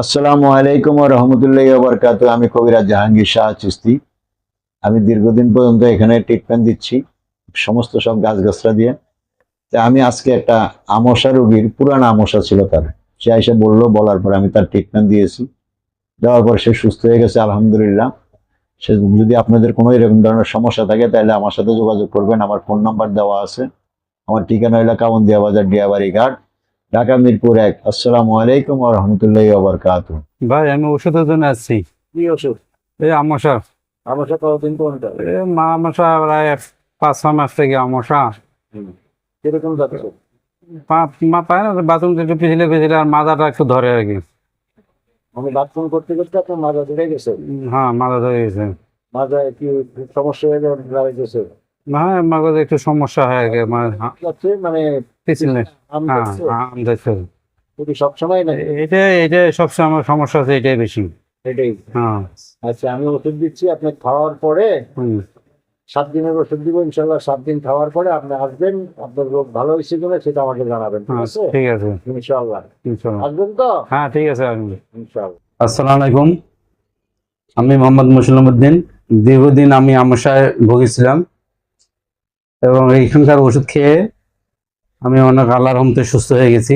আসসালামু আলাইকুম রহমতুল্লাহ বরকাত আমি কবিরাজ জাহাঙ্গীর শাহ চিস্তি আমি দীর্ঘদিন পর্যন্ত এখানে ট্রিটমেন্ট দিচ্ছি, সমস্ত সব গাছগাছরা দিয়ে। তা আমি আজকে একটা আমশা রোগীর, পুরান আমশা ছিল তার। সে এসে বলল, বলার পর আমি তার ট্রিটমেন্ট দিয়েছি। দেওয়ার পর সে সুস্থ হয়ে গেছে, আলহামদুলিল্লাহ। সে যদি আপনাদের কোনো এরকম ধরনের সমস্যা থাকে, তাহলে আমার সাথে যোগাযোগ করবেন। আমার ফোন নাম্বার দেওয়া আছে। আমার ঠিকানা হইল কাউন্দিয়া বাজার ডিয়াবাড়ি ঘাট। ঢাকা মিরপুর এক। আসসালামু আলাইকুম রহমতুল্লাহ বরকাত ভাই আমি ওষুধের জন্য আসছি। কি ওষুধ? এই আমশা আমশা কতদিন কোনটা এ মা আমশা প্রায় পাঁচ ছ মাস থেকে আমশা কীরকম যাচ্ছে? মা পায় না বাথরুম একটু পিছলে পিছলে আর মাথাটা একটু ধরে আর কি। আমি বাথরুম করতে করতে আপনার মাজা ধরে গেছে? হ্যাঁ মাথা ধরে গেছে। কি সমস্যা হয়ে দাঁড়াইতেছে হ্যাঁ মাঝে একটু সমস্যা হয় আর কি যাচ্ছে মানে পিছলে হ্যাঁ হ্যাঁ। কিন্তু সবসময় না? এটা এটা সবসময় আমার সমস্যা আছে এটাই বেশি। এটাই। হ্যাঁ। আচ্ছা আমি ওষুধ দিচ্ছি আপনি খাওয়ার পরে হুম, সাত দিনের ওষুধ দিব ইনশাল্লাহ সাত দিন খাওয়ার পরে আপনি আসবেন আপনার রোগ ভালো হয়েছে কিনা সেটা আমাকে জানাবেন ঠিক হ্যাঁ, আছে? ঠিক আছে। ইনশাল্লাহ ইনশাল্লাহ। আসবেন তো? হ্যাঁ ঠিক আছে আসবে ইনশাল্লাহ আসসালামু আলাইকুম। আমি মোহাম্মদ মুসলিম উদ্দিন দীর্ঘদিন আমি আমশায় ভুগেছিলাম এবং এইখানকার ওষুধ খেয়ে আমি অনেক আল্লাহর রহমতে সুস্থ হয়ে গেছি।